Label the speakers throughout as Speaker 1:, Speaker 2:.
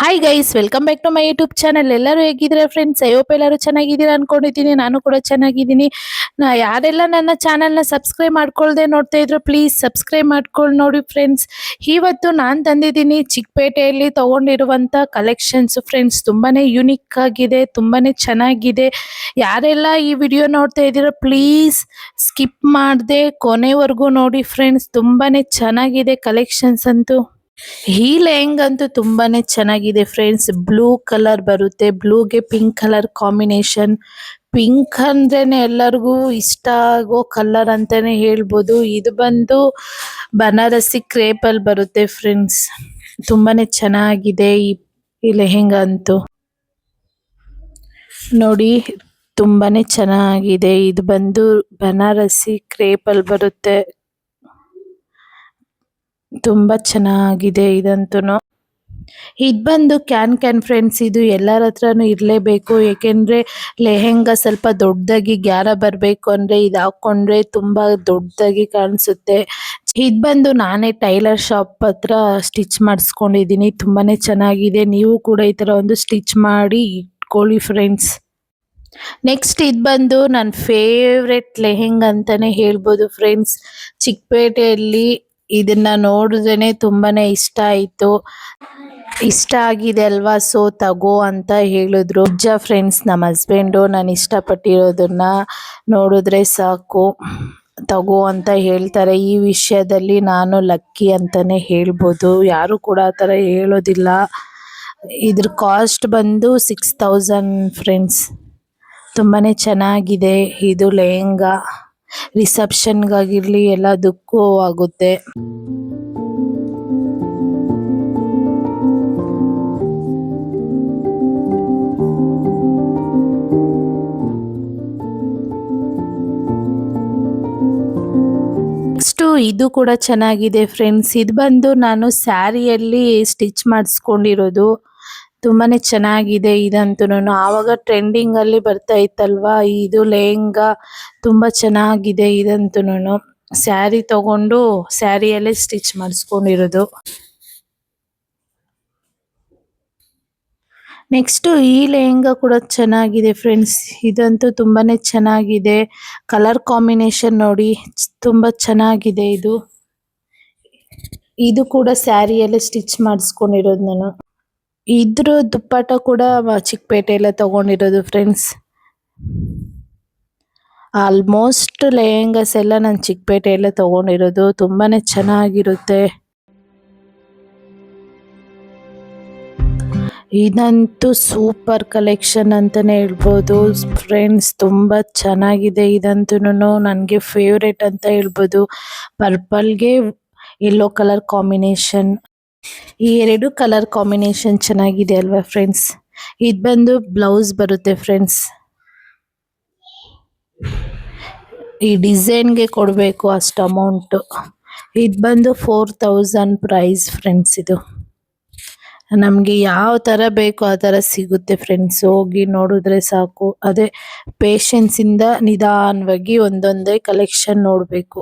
Speaker 1: Hi guys welcome back to my YouTube channel ಎಲ್ಲರೂ ಹೇಗಿದ್ರೆ friends ಐವಪ್ ಎಲ್ಲರೂ ಚೆನ್ನಾಗಿದ್ದೀರಾ ಅನ್ಕೊಂಡಿದ್ದೀನಿ. ನಾನು ಕೂಡ ಚೆನ್ನಾಗಿದ್ದೀನಿ. ನಾ ಯಾರೆಲ್ಲ ನನ್ನ ಚಾನಲ್ನ ಸಬ್ಸ್ಕ್ರೈಬ್ ಮಾಡ್ಕೊಳ್ಳದೆ ನೋಡ್ತಾ ಇದ್ರು ಪ್ಲೀಸ್ ಸಬ್ಸ್ಕ್ರೈಬ್ ಮಾಡ್ಕೊಳ್ಳಿ ನೋಡಿ ಫ್ರೆಂಡ್ಸ್ ಇವತ್ತು ನಾನು ತಂದಿದ್ದೀನಿ ಚಿಕ್ಕಪೇಟೆಯಲ್ಲಿ ತೊಗೊಂಡಿರುವಂಥ ಕಲೆಕ್ಷನ್ಸ್ ಫ್ರೆಂಡ್ಸ್ ತುಂಬಾ ಯುನಿಕ್ ಆಗಿದೆ ತುಂಬಾ ಚೆನ್ನಾಗಿದೆ. ಯಾರೆಲ್ಲ ಈ ವಿಡಿಯೋ ನೋಡ್ತಾ ಇದ್ದೀರೋ ಪ್ಲೀಸ್ ಸ್ಕಿಪ್ ಮಾಡದೆ ಕೊನೆವರೆಗೂ ನೋಡಿ ಫ್ರೆಂಡ್ಸ್ ತುಂಬಾ ಚೆನ್ನಾಗಿದೆ ಕಲೆಕ್ಷನ್ಸ್ ಅಂತೂ. ಈ ಲೆಹಂಗ ಅಂತೂ ತುಂಬಾನೇ ಚೆನ್ನಾಗಿದೆ ಫ್ರೆಂಡ್ಸ್. ಬ್ಲೂ ಕಲರ್ ಬರುತ್ತೆ. ಬ್ಲೂಗೆ ಪಿಂಕ್ ಕಲರ್ ಕಾಂಬಿನೇಷನ್. ಪಿಂಕ್ ಅಂದ್ರೇನೆ ಎಲ್ಲರಿಗೂ ಇಷ್ಟ ಆಗೋ ಕಲರ್ ಅಂತಾನೆ ಹೇಳ್ಬೋದು. ಇದು ಬಂದು ಬನಾರಸಿ ಕ್ರೇಪ್ ಅಲ್ಲಿ ಬರುತ್ತೆ ಫ್ರೆಂಡ್ಸ್. ತುಂಬಾನೇ ಚೆನ್ನಾಗಿದೆ ಈ ಲೆಹೆಂಗ ಅಂತೂ ನೋಡಿ, ತುಂಬಾನೇ ಚೆನ್ನಾಗಿದೆ. ಇದು ಬಂದು ಬನಾರಸಿ ಕ್ರೇಪ್ ಅಲ್ಲಿ ಬರುತ್ತೆ. ತುಂಬಾ ಚೆನ್ನಾಗಿದೆ ಇದಂತೂ ಇದ್ ಬಂದು ಕ್ಯಾನ್ ಕ್ಯಾನ್ ಫ್ರೆಂಡ್ಸ್, ಇದು ಎಲ್ಲರ ಹತ್ರನೂ ಇರಲೇಬೇಕು. ಯಾಕೆಂದ್ರೆ ಲೆಹೆಂಗಾ ಸ್ವಲ್ಪ ದೊಡ್ಡದಾಗಿ ಗ್ಯಾರ ಬರಬೇಕು ಅಂದ್ರೆ ಇದು ಹಾಕೊಂಡ್ರೆ ತುಂಬಾ ದೊಡ್ಡದಾಗಿ ಕಾಣಿಸುತ್ತೆ. ಇದ್ ಬಂದು ನಾನೇ ಟೈಲರ್ ಶಾಪ್ ಹತ್ರ ಸ್ಟಿಚ್ ಮಾಡಿಸ್ಕೊಂಡಿದ್ದೀನಿ ತುಂಬಾನೇ ಚೆನ್ನಾಗಿದೆ. ನೀವು ಕೂಡ ಈ ತರ ಒಂದು ಸ್ಟಿಚ್ ಮಾಡಿ ಇಟ್ಕೊಳ್ಳಿ ಫ್ರೆಂಡ್ಸ್. ನೆಕ್ಸ್ಟ್ ಇದು ಬಂದು ನನ್ನ ಫೇವ್ರೆಟ್ ಲೆಹೆಂಗ್ ಅಂತಾನೆ ಹೇಳ್ಬೋದು ಫ್ರೆಂಡ್ಸ್. ಚಿಕ್ಕಪೇಟೆಯಲ್ಲಿ ಇದನ್ನ ನೋಡಿದ್ರೇನೆ ತುಂಬಾನೇ ಇಷ್ಟ ಆಯ್ತು. ಇಷ್ಟ ಆಗಿದೆ ಅಲ್ವಾ? ಸೊ ತಗೋ ಅಂತ ಹೇಳಿದ್ರು. ನಿಜ ಫ್ರೆಂಡ್ಸ್ ನಮ್ಮ ಹಸ್ಬೆಂಡು ನಾನು ಇಷ್ಟಪಟ್ಟಿರೋದನ್ನ ನೋಡಿದ್ರೆ ಸಾಕು. ತಗೋ ಅಂತ ಹೇಳ್ತಾರೆ. ಈ ವಿಷಯದಲ್ಲಿ ನಾನು ಲಕ್ಕಿ ಅಂತಾನೆ ಹೇಳ್ಬೋದು. ಯಾರು ಕೂಡ ಆ ಥರ ಹೇಳೋದಿಲ್ಲ. ಇದ್ರ ಕಾಸ್ಟ್ ಬಂದು ಸಿಕ್ಸ್ ತೌಸಂಡ್ ಫ್ರೆಂಡ್ಸ್ ತುಂಬಾ ಚೆನ್ನಾಗಿದೆ. ಇದು ಲೆಹಂಗಾ. ರಿಸೆಪ್ಷನ್ಗಾಗಿರ್ಲಿ ಎಲ್ಲದಕ್ಕೂ ಆಗುತ್ತೆ. ಇದು ಕೂಡ ಚೆನ್ನಾಗಿದೆ ಫ್ರೆಂಡ್ಸ್ ಇದು ಬಂದು ನಾನು ಸ್ಯಾರಿಯಲ್ಲಿ ಸ್ಟಿಚ್ ಮಾಡಿಸ್ಕೊಂಡಿರೋದು. ತುಂಬಾನೇ ಚೆನ್ನಾಗಿದೆ ಇದಂತೂ ಆವಾಗ ಟ್ರೆಂಡಿಂಗ್ ಅಲ್ಲಿ ಬರ್ತಾ ಇತ್ತಲ್ವಾ? ಇದು ಲೆಹಂಗಾ ತುಂಬಾ ಚೆನ್ನಾಗಿದೆ ಇದಂತೂ ಸ್ಯಾರಿ ತಗೊಂಡು ಸ್ಯಾರಿಯಲ್ಲೇ ಸ್ಟಿಚ್ ಮಾಡಿಸ್ಕೊಂಡಿರೋದು. ನೆಕ್ಸ್ಟ್ ಈ ಲೆಹಂಗಾ ಕೂಡ ಚೆನ್ನಾಗಿದೆ ಫ್ರೆಂಡ್ಸ್. ಇದಂತೂ ತುಂಬಾನೇ ಚೆನ್ನಾಗಿದೆ. ಕಲರ್ ಕಾಂಬಿನೇಷನ್ ನೋಡಿ, ತುಂಬಾ ಚೆನ್ನಾಗಿದೆ ಇದು. ಇದು ಕೂಡ ಸ್ಯಾರಿಯಲ್ಲೇ ಸ್ಟಿಚ್ ಮಾಡಿಸ್ಕೊಂಡಿರೋದು ನಾನು. ಇದ್ರ ದುಪ್ಪಟ್ಟ ಕೂಡ ಚಿಕ್ಕಪೇಟೆಯಲ್ಲೇ ತಗೊಂಡಿರೋದು ಫ್ರೆಂಡ್ಸ್ ಆಲ್ಮೋಸ್ಟ್ ಲೆಹಂಗಾಸ್ ಎಲ್ಲ ನಾನು ಚಿಕ್ಕಪೇಟೆಯಲ್ಲೇ ತಗೊಂಡಿರೋದು, ತುಂಬಾನೇ ಚೆನ್ನಾಗಿರುತ್ತೆ. ಇದಂತೂ ಸೂಪರ್ ಕಲೆಕ್ಷನ್ ಅಂತಾನೆ ಹೇಳ್ಬೋದು. ಫ್ರೆಂಡ್ಸ್ ತುಂಬ ಚೆನ್ನಾಗಿದೆ ಇದಂತೂ ನನಗೆ ಫೇವ್ರೇಟ್ ಅಂತ ಹೇಳ್ಬೋದು. ಪರ್ಪಲ್ಗೆ ಯೆಲ್ಲೋ ಕಲರ್ ಕಾಂಬಿನೇಷನ್ ಈ ಎರಡು ಕಲರ್ ಕಾಂಬಿನೇಷನ್ ಚೆನ್ನಾಗಿದೆ ಅಲ್ವಾ ಫ್ರೆಂಡ್ಸ್ ಇದು ಬಂದು ಬ್ಲೌಸ್ ಬರುತ್ತೆ ಫ್ರೆಂಡ್ಸ್ ಈ ಡಿಸೈನ್ಗೆ ಕೊಡಬೇಕು ಅಷ್ಟು ಅಮೌಂಟ್ ಇದು ಬಂದು ಫೋರ್ ತೌಸಂಡ್ ಪ್ರೈಸ್ ಫ್ರೆಂಡ್ಸ್ ಇದು. ನಮಗೆ ಯಾವ ಥರ ಬೇಕೋ ಆ ಥರ ಸಿಗುತ್ತೆ ಫ್ರೆಂಡ್ಸ್ ಹೋಗಿ ನೋಡಿದ್ರೆ ಸಾಕು. ಅದೇ ಪೇಷನ್ಸಿಂದ ನಿಧಾನವಾಗಿ ಒಂದೊಂದೇ ಕಲೆಕ್ಷನ್ ನೋಡಬೇಕು.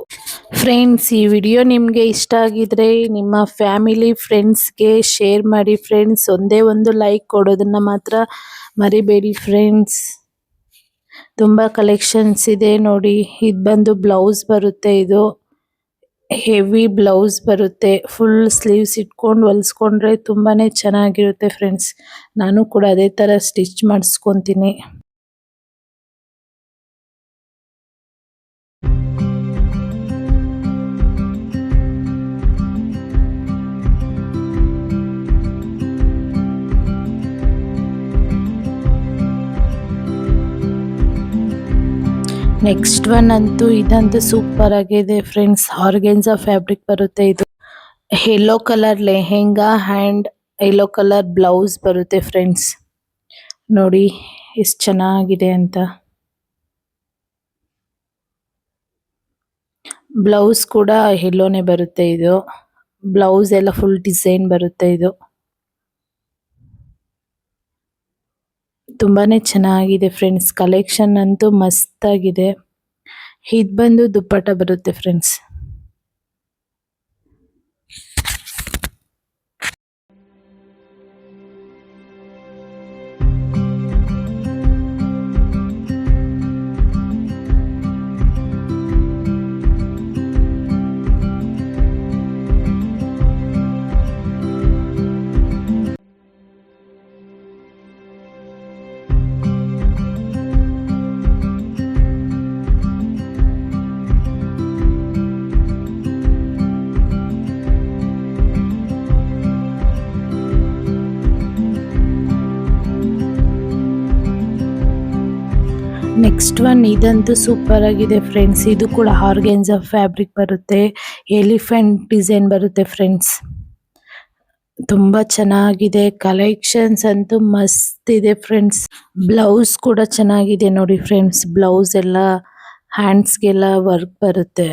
Speaker 1: ಫ್ರೆಂಡ್ಸ್ ಈ ವಿಡಿಯೋ ನಿಮಗೆ ಇಷ್ಟ ಆಗಿದ್ರೆ ನಿಮ್ಮ ಫ್ಯಾಮಿಲಿ ಫ್ರೆಂಡ್ಸ್ಗೆ ಶೇರ್ ಮಾಡಿ ಫ್ರೆಂಡ್ಸ್ ಒಂದೇ ಒಂದು ಲೈಕ್ ಕೊಡೋದನ್ನ ಮಾತ್ರ ಮರಿಬೇಡಿ ಫ್ರೆಂಡ್ಸ್ ತುಂಬ ಕಲೆಕ್ಷನ್ಸ್ ಇದೆ ನೋಡಿ. ಇದು ಬಂದು ಬ್ಲೌಸ್ ಬರುತ್ತೆ ಇದು. ಹೆವಿ ಬ್ಲೌಸ್ ಬರುತ್ತೆ. ಫುಲ್ ಸ್ಲೀವ್ಸ್ ಇಟ್ಕೊಂಡು ಹೊಲ್ಸ್ಕೊಂಡ್ರೆ ತುಂಬಾನೇ ಚೆನ್ನಾಗಿರುತ್ತೆ ಫ್ರೆಂಡ್ಸ್ ನಾನು ಕೂಡ ಅದೇ ಥರ ಸ್ಟಿಚ್ ಮಾಡಿಸ್ಕೊತೀನಿ. ನೆಕ್ಸ್ಟ್ ಒನ್ ಅಂತೂ ಇದಂತೂ ಸೂಪರ್ ಆಗಿದೆ ಫ್ರೆಂಡ್ಸ್ ಆರ್ಗೆನ್ಸಾ ಫ್ಯಾಬ್ರಿಕ್ ಬರುತ್ತೆ ಇದು. Yellow colour lehenga and yellow colour blouse ಬರುತ್ತೆ ಫ್ರೆಂಡ್ಸ್ ನೋಡಿ ಎಷ್ಟು ಚೆನ್ನಾಗಿದೆ ಅಂತ. ಬ್ಲೌಸ್ ಕೂಡ ಯೆಲ್ಲೋನೇ ಬರುತ್ತೆ ಇದು. ಬ್ಲೌಸ್ ಎಲ್ಲ ಫುಲ್ ಡಿಸೈನ್ ಬರುತ್ತೆ ಇದು. ತುಂಬಾನೇ ಚೆನ್ನಾಗಿದೆ ಫ್ರೆಂಡ್ಸ್ ಕಲೆಕ್ಷನ್ ಅಂತೂ ಮಸ್ತಾಗಿದೆ. ಇದು ಬಂದು ದುಪ್ಪಟ್ಟ ಬರುತ್ತೆ ಫ್ರೆಂಡ್ಸ್ ನೆಕ್ಸ್ಟ್ ಒನ್ ಇದಂತೂ ಸೂಪರ್ ಆಗಿದೆ ಫ್ರೆಂಡ್ಸ್ ಇದು ಕೂಡ ಹಾರ್ಗೆನ್ಸ್ ಫ್ಯಾಬ್ರಿಕ್ ಬರುತ್ತೆ. ಎಲಿಫೆಂಟ್ ಡಿಸೈನ್ ಬರುತ್ತೆ ಫ್ರೆಂಡ್ಸ್ ತುಂಬಾ ಚೆನ್ನಾಗಿದೆ. ಕಲೆಕ್ಷನ್ಸ್ ಅಂತೂ ಮಸ್ತ್ ಇದೆ ಫ್ರೆಂಡ್ಸ್ ಬ್ಲೌಸ್ ಕೂಡ ಚೆನ್ನಾಗಿದೆ ನೋಡಿ ಫ್ರೆಂಡ್ಸ್ ಬ್ಲೌಸ್ ಎಲ್ಲ ಹ್ಯಾಂಡ್ಸ್ಗೆಲ್ಲ ವರ್ಕ್ ಬರುತ್ತೆ.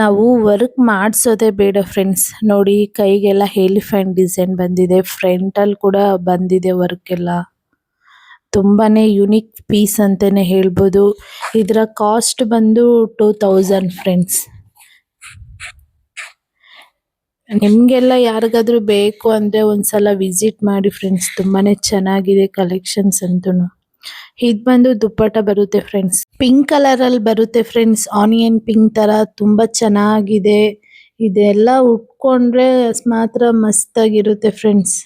Speaker 1: ನಾವು ವರ್ಕ್ ಮಾಡಿಸೋದೇ ಬೇಡ ಫ್ರೆಂಡ್ಸ್ ನೋಡಿ ಕೈಗೆಲ್ಲ ಎಲಿಫೆಂಟ್ ಡಿಸೈನ್ ಬಂದಿದೆ. ಫ್ರಂಟಲ್ಲಿ ಕೂಡ ಬಂದಿದೆ ವರ್ಕ್ ಎಲ್ಲ. ತುಂಬಾನೇ ಯುನಿಕ್ ಪೀಸ್ ಅಂತಾನೆ ಹೇಳ್ಬೋದು. ಇದರ ಕಾಸ್ಟ್ ಬಂದು ಟೂ ತೌಸಂಡ್ ಫ್ರೆಂಡ್ಸ್ ನಿಮಗೆಲ್ಲ ಯಾರಿಗಾದ್ರೂ ಬೇಕು ಅಂದ್ರೆ ಒಂದ್ಸಲ ವಿಸಿಟ್ ಮಾಡಿ ಫ್ರೆಂಡ್ಸ್ ತುಂಬಾನೇ ಚೆನ್ನಾಗಿದೆ ಕಲೆಕ್ಷನ್ಸ್ ಅಂತೂ ಇದು ಬಂದು ದುಪ್ಪಟ್ಟ ಬರುತ್ತೆ ಫ್ರೆಂಡ್ಸ್ ಪಿಂಕ್ ಕಲರ್ ಅಲ್ಲಿ ಬರುತ್ತೆ ಫ್ರೆಂಡ್ಸ್ ಆನಿಯನ್ ಪಿಂಕ್ ತರ ತುಂಬಾ ಚೆನ್ನಾಗಿದೆ. ಇದೆಲ್ಲ ಉಟ್ಕೊಂಡ್ರೆ ಮಾತ್ರ ಮಸ್ತಾಗಿರುತ್ತೆ ಫ್ರೆಂಡ್ಸ್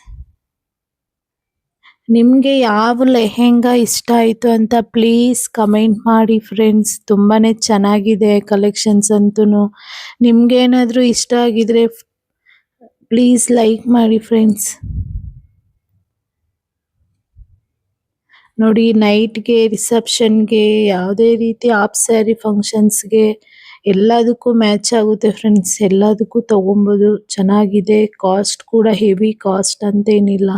Speaker 1: ನಿಮ್ಗೆ ಯಾವ ಲೆಹೆಂಗಾ ಇಷ್ಟ ಆಯಿತು ಅಂತ ಪ್ಲೀಸ್ ಕಮೆಂಟ್ ಮಾಡಿ ಫ್ರೆಂಡ್ಸ್ ತುಂಬಾನೇ ಚೆನ್ನಾಗಿದೆ ಕಲೆಕ್ಷನ್ಸ್ ಅಂತೂ ನಿಮಗೇನಾದರೂ ಇಷ್ಟ ಆಗಿದ್ರೆ ಪ್ಲೀಸ್ ಲೈಕ್ ಮಾಡಿ ಫ್ರೆಂಡ್ಸ್ ನೋಡಿ ನೈಟ್ಗೆ ರಿಸೆಪ್ಷನ್ಗೆ ಯಾವುದೇ ರೀತಿ ಆಫ್ ಸ್ಯಾರಿ ಫಂಕ್ಷನ್ಸ್ಗೆ ಎಲ್ಲದಕ್ಕೂ ಮ್ಯಾಚ್ ಆಗುತ್ತೆ ಫ್ರೆಂಡ್ಸ್ ಎಲ್ಲದಕ್ಕೂ ತೊಗೊಬೋದು. ಚೆನ್ನಾಗಿದೆ. ಕಾಸ್ಟ್ ಕೂಡ ಹೆವಿ ಕಾಸ್ಟ್ ಅಂತೇನಿಲ್ಲ.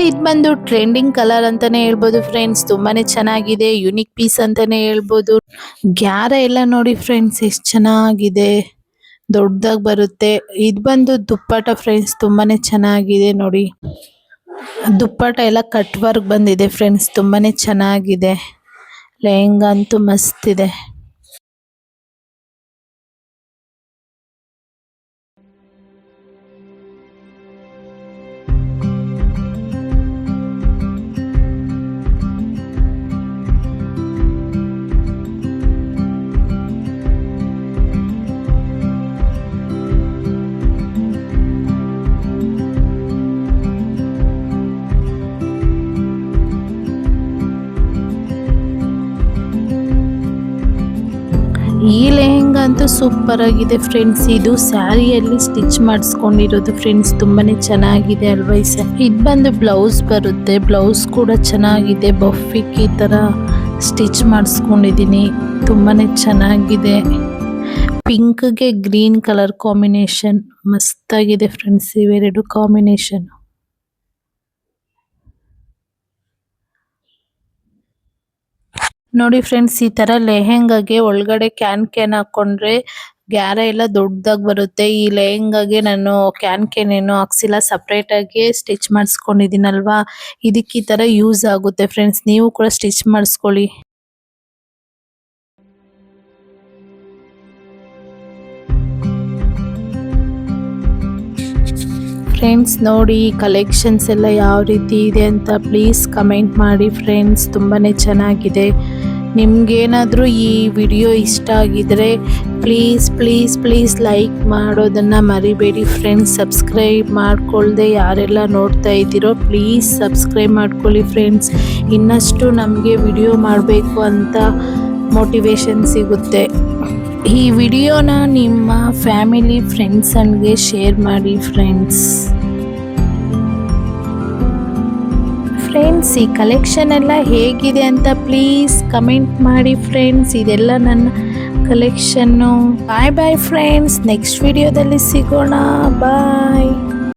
Speaker 1: ನೆಕ್ಸ್ಟ್ ಇದು ಬಂದು ಟ್ರೆಂಡಿಂಗ್ ಕಲರ್ ಅಂತಾನೆ ಹೇಳ್ಬೋದು ಫ್ರೆಂಡ್ಸ್ ತುಂಬಾನೇ ಚೆನ್ನಾಗಿದೆ ಯುನಿಕ್ ಪೀಸ್ ಅಂತಾನೆ ಹೇಳ್ಬೋದು. ಗ್ಯಾರ ಎಲ್ಲ ನೋಡಿ ಫ್ರೆಂಡ್ಸ್ ಎಷ್ಟು ಚೆನ್ನಾಗಿದೆ. ದೊಡ್ಡದಾಗಿ ಬರುತ್ತೆ. ಇದು ಬಂದು ದುಪ್ಪಟ ಫ್ರೆಂಡ್ಸ್ ತುಂಬಾನೇ ಚೆನ್ನಾಗಿದೆ ನೋಡಿ. ದುಪ್ಪಟ ಎಲ್ಲ ಕಟ್ ವರ್ಕ್ ಬಂದಿದೆ ಫ್ರೆಂಡ್ಸ್ ತುಂಬಾನೇ ಚೆನ್ನಾಗಿದೆ. ಲೆಹಂಗಾ ಅಂತೂ ಮಸ್ತ್ ಇದೆ. ಸೂಪರ್ ಆಗಿದೆ ಫ್ರೆಂಡ್ಸ್. ಇದು ಸ್ಯಾರಿಯಲ್ಲಿ ಸ್ಟಿಚ್ ಮಾಡಿಸ್ಕೊಂಡಿರೋದು ಫ್ರೆಂಡ್ಸ್. ತುಂಬಾನೇ ಚೆನ್ನಾಗಿದೆ ಅಲ್ವಾ ಈ ಇದು ಬಂದು ಬ್ಲೌಸ್ ಬರುತ್ತೆ. ಬ್ಲೌಸ್ ಕೂಡ ಚೆನ್ನಾಗಿದೆ. ಬಫಿಕ್ ಈ ತರ ಸ್ಟಿಚ್ ಮಾಡಿಸ್ಕೊಂಡಿದ್ದೀನಿ. ತುಂಬಾನೇ ಚೆನ್ನಾಗಿದೆ. ಪಿಂಕ್ಗೆ ಗ್ರೀನ್ ಕಲರ್ ಕಾಂಬಿನೇಷನ್. ಮಸ್ತಾಗಿದೆ ಫ್ರೆಂಡ್ಸ್ ಇವೆರಡು ಕಾಂಬಿನೇಷನ್. ನೋಡಿ ಫ್ರೆಂಡ್ಸ್ ಈ ತರ ಲೆಹೆಂಗಾಗೆ ಒಳಗಡೆ ಕ್ಯಾನ್ ಕ್ಯಾನ್ ಹಾಕೊಂಡ್ರೆ ಗ್ಯಾರ ಎಲ್ಲ ದೊಡ್ಡದಾಗಿ ಬರುತ್ತೆ. ಈ ಲೆಹೆಂಗಾಗೆ ನಾನು ಕ್ಯಾನ್ ಕ್ಯಾನ್ ಏನು ಹಾಕ್ಸಿಲ್ಲ ಸಪ್ರೇಟ್ ಆಗಿ ಸ್ಟಿಚ್ ಮಾಡಿಸ್ಕೊಂಡಿದ್ದೀನಲ್ವಾ ಇದಕ್ಕೆ ಈ ತರ ಯೂಸ್ ಆಗುತ್ತೆ ಫ್ರೆಂಡ್ಸ್ ನೀವು ಕೂಡ ಸ್ಟಿಚ್ ಮಾಡಿಸ್ಕೊಳ್ಳಿ. ಫ್ರೆಂಡ್ಸ್ ನೋಡಿ ಕಲೆಕ್ಷನ್ಸ್ ಎಲ್ಲ ಯಾವ ರೀತಿ ಇದೆ ಅಂತ ಪ್ಲೀಸ್ ಕಮೆಂಟ್ ಮಾಡಿ ಫ್ರೆಂಡ್ಸ್ ತುಂಬಾ ಚೆನ್ನಾಗಿದೆ. ನಿಮಗೇನಾದರೂ ಈ ವಿಡಿಯೋ ಇಷ್ಟ ಆಗಿದ್ರೆ ಪ್ಲೀಸ್ ಪ್ಲೀಸ್ ಪ್ಲೀಸ್ ಲೈಕ್ ಮಾಡೋದನ್ನು ಮರಿಬೇಡಿ ಫ್ರೆಂಡ್ಸ್ ಸಬ್ಸ್ಕ್ರೈಬ್ ಮಾಡಿಕೊಳ್ಳದೆ ಯಾರೆಲ್ಲ ನೋಡ್ತಾ ಇದ್ದೀರೋ ಪ್ಲೀಸ್ ಸಬ್ಸ್ಕ್ರೈಬ್ ಮಾಡ್ಕೊಳ್ಳಿ ಫ್ರೆಂಡ್ಸ್ ಇನ್ನಷ್ಟು ನಮಗೆ ವಿಡಿಯೋ ಮಾಡಬೇಕು ಅಂತ ಮೋಟಿವೇಶನ್ ಸಿಗುತ್ತೆ. ಈ ವಿಡಿಯೋನ ನಿಮ್ಮ ಫ್ಯಾಮಿಲಿ ಫ್ರೆಂಡ್ಸ್ ಅಂಡ್ಗೆ ಶೇರ್ ಮಾಡಿ ಫ್ರೆಂಡ್ಸ್ ಫ್ರೆಂಡ್ಸ್ ಈ ಕಲೆಕ್ಷನ್ ಎಲ್ಲ ಹೇಗಿದೆ ಅಂತ ಪ್ಲೀಸ್ ಕಮೆಂಟ್ ಮಾಡಿ ಫ್ರೆಂಡ್ಸ್ ಇದೆಲ್ಲ ನನ್ನ ಕಲೆಕ್ಷನ್ನು ಬಾಯ್ ಬಾಯ್ ಫ್ರೆಂಡ್ಸ್ ನೆಕ್ಸ್ಟ್ ವಿಡಿಯೋದಲ್ಲಿ ಸಿಗೋಣ. ಬಾಯ್